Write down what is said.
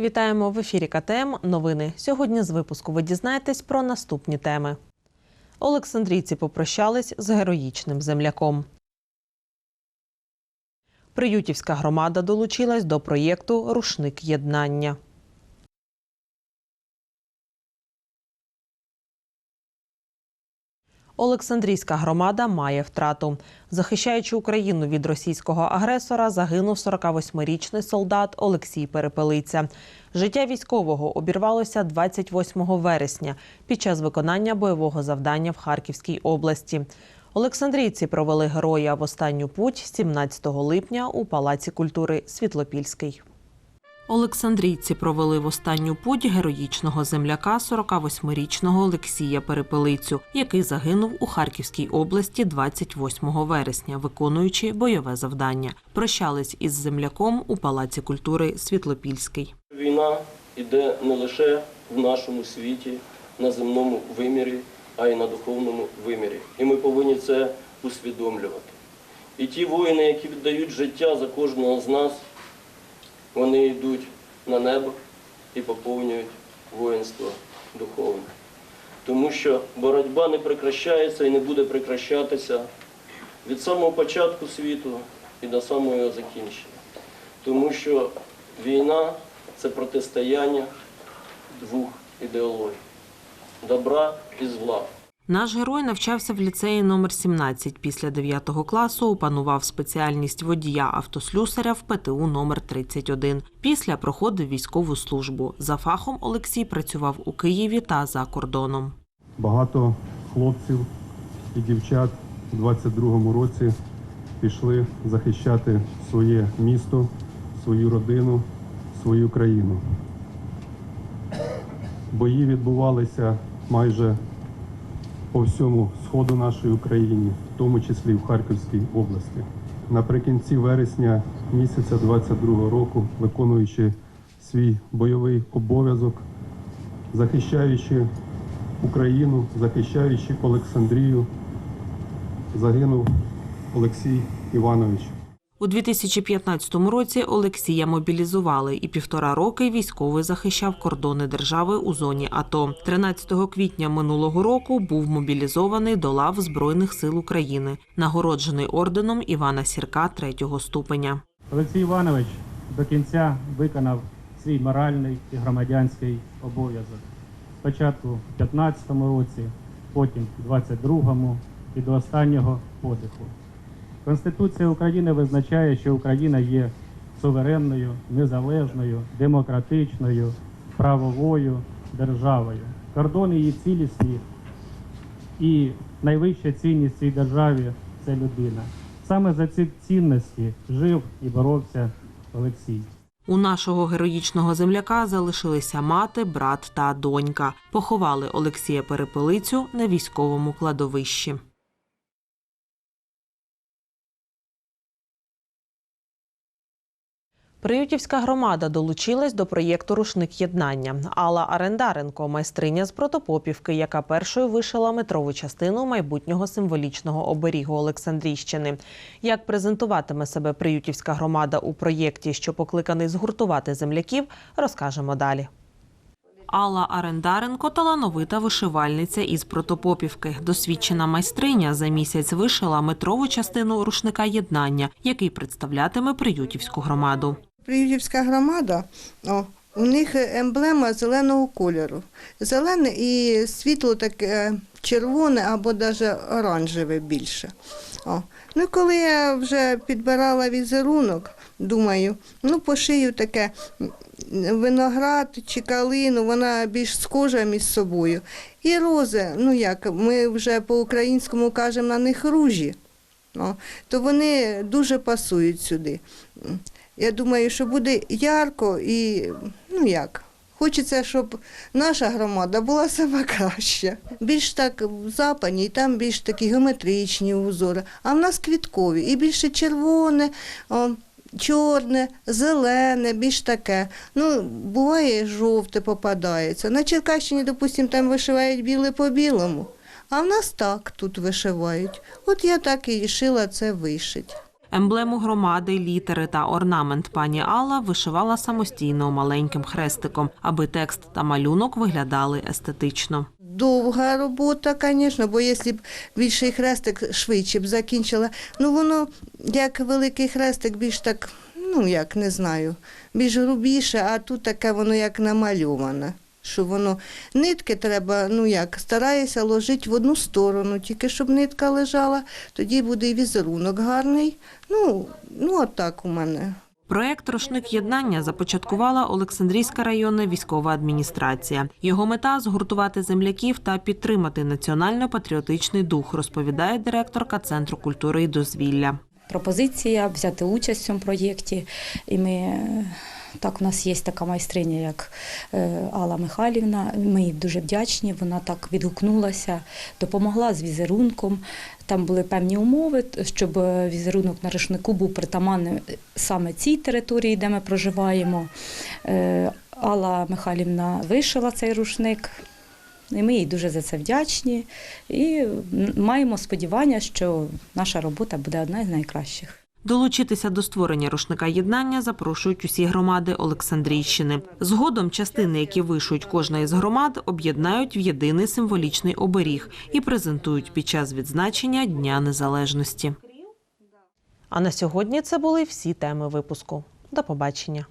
Вітаємо в ефірі КТМ. Новини. Сьогодні з випуску ви дізнаєтесь про наступні теми. Олександрійці попрощались з героїчним земляком. Приютівська громада долучилась до проєкту Рушник єднання. Олександрійська громада має втрату. Захищаючи Україну від російського агресора, загинув 48-річний солдат Олексій Перепелиця. Життя військового обірвалося 28 вересня під час виконання бойового завдання в Харківській області. Олександрійці провели героя в останню путь 17 липня у Палаці культури Світлопільський. Олександрійці провели в останню путь героїчного земляка 48-річного Олексія Перепелицю, який загинув у Харківській області 28 вересня, виконуючи бойове завдання. Прощались із земляком у Палаці культури Світлопільський. Війна йде не лише в нашому світі, на земному вимірі, а й на духовному вимірі. І ми повинні це усвідомлювати. І ті воїни, які віддають життя за кожного з нас, вони йдуть на небо і поповнюють воїнство духовне. Тому що боротьба не прекращається і не буде прекращатися від самого початку світу і до самого його закінчення. Тому що війна це протистояння двох ідеологій добра і зла. Наш герой навчався в ліцеї номер 17. Після 9 класу опанував спеціальність водія автослюсаря в ПТУ номер 31. Після проходив військову службу. За фахом Олексій працював у Києві та за кордоном. Багато хлопців і дівчат у 22-му році пішли захищати своє місто, свою родину, свою країну. Бої відбувалися майже по всьому сходу нашої України, в тому числі в Харківській області. Наприкінці вересня місяця 22-го року, виконуючи свій бойовий обов'язок, захищаючи Україну, захищаючи Олександрію, загинув Олексій Іванович. У 2015 році Олексія мобілізували, і півтора роки військовий захищав кордони держави у зоні АТО. 13 квітня минулого року був мобілізований до лав Збройних сил України, нагороджений орденом Івана Сірка третього ступеня. Олексій Іванович до кінця виконав свій моральний і громадянський обов'язок. Спочатку в 15-му році, потім в 22-му і до останнього подиху. Конституція України визначає, що Україна є суверенною, незалежною, демократичною, правовою державою. Кордони її цілісні і найвища цінність цій державі це людина. Саме за ці цінності жив і боровся Олексій. У нашого героїчного земляка залишилися мати, брат та донька. Поховали Олексія Перепелицю на військовому кладовищі. Приютівська громада долучилась до проєкту Рушник єднання. Алла Арендаренко, майстриня з протопопівки, яка першою вишила метрову частину майбутнього символічного оберігу Олександрійщини. Як презентуватиме себе Приютівська громада у проєкті, що покликаний згуртувати земляків, розкажемо далі. Алла Арендаренко талановита вишивальниця із протопопівки. Досвідчена майстриня за місяць вишила метрову частину рушника єднання, який представлятиме Приютівську громаду. Приютівська громада, о, у них емблема зеленого кольору. Зелене і світло таке червоне або навіть оранжеве більше. О. Ну, коли я вже підбирала візерунок, думаю, ну пошию таке виноград чи калину, вона більш схожа між собою. І рози, ну як, ми вже по-українському кажемо на них ружі, то вони дуже пасують сюди. Я думаю, що буде ярко і ну як. Хочеться, щоб наша громада була сама краща. Більш так в запані, і там більш такі геометричні узори, а в нас квіткові, і більше червоне, о, чорне, зелене, більш таке. Ну, буває, жовте попадається. На Черкащині, допустимо, там вишивають біле по білому, а в нас так тут вишивають. От я так і вирішила це вишити. Емблему громади, літери та орнамент пані Алла вишивала самостійно маленьким хрестиком, аби текст та малюнок виглядали естетично. Довга робота, звісно, бо якщо б більший хрестик швидше б закінчила, ну воно як великий хрестик, більш так, ну як не знаю, більш грубіше, а тут таке воно як намальоване. Що воно нитки треба, ну як, стараюся ложити в одну сторону, тільки щоб нитка лежала, тоді буде і візерунок гарний. Ну, ну отак у мене. Проект Рушник єднання започаткувала Олександрійська районна військова адміністрація. Його мета згуртувати земляків та підтримати національно-патріотичний дух, розповідає директорка Центру культури і дозвілля. пропозиція взяти участь в цьому проєкті. І ми так, у нас є така майстриня, як е, Алла Михайлівна. Ми їй дуже вдячні. Вона так відгукнулася, допомогла з візерунком. Там були певні умови, щоб е, візерунок на рушнику був притаманним саме цій території, де ми проживаємо. Е, Алла Михайлівна вишила цей рушник. І ми їй дуже за це вдячні і маємо сподівання, що наша робота буде одна з найкращих. Долучитися до створення рушника єднання запрошують усі громади Олександрійщини. Згодом частини, які вишують кожна із громад, об'єднають в єдиний символічний оберіг і презентують під час відзначення Дня Незалежності. А на сьогодні це були всі теми випуску. До побачення.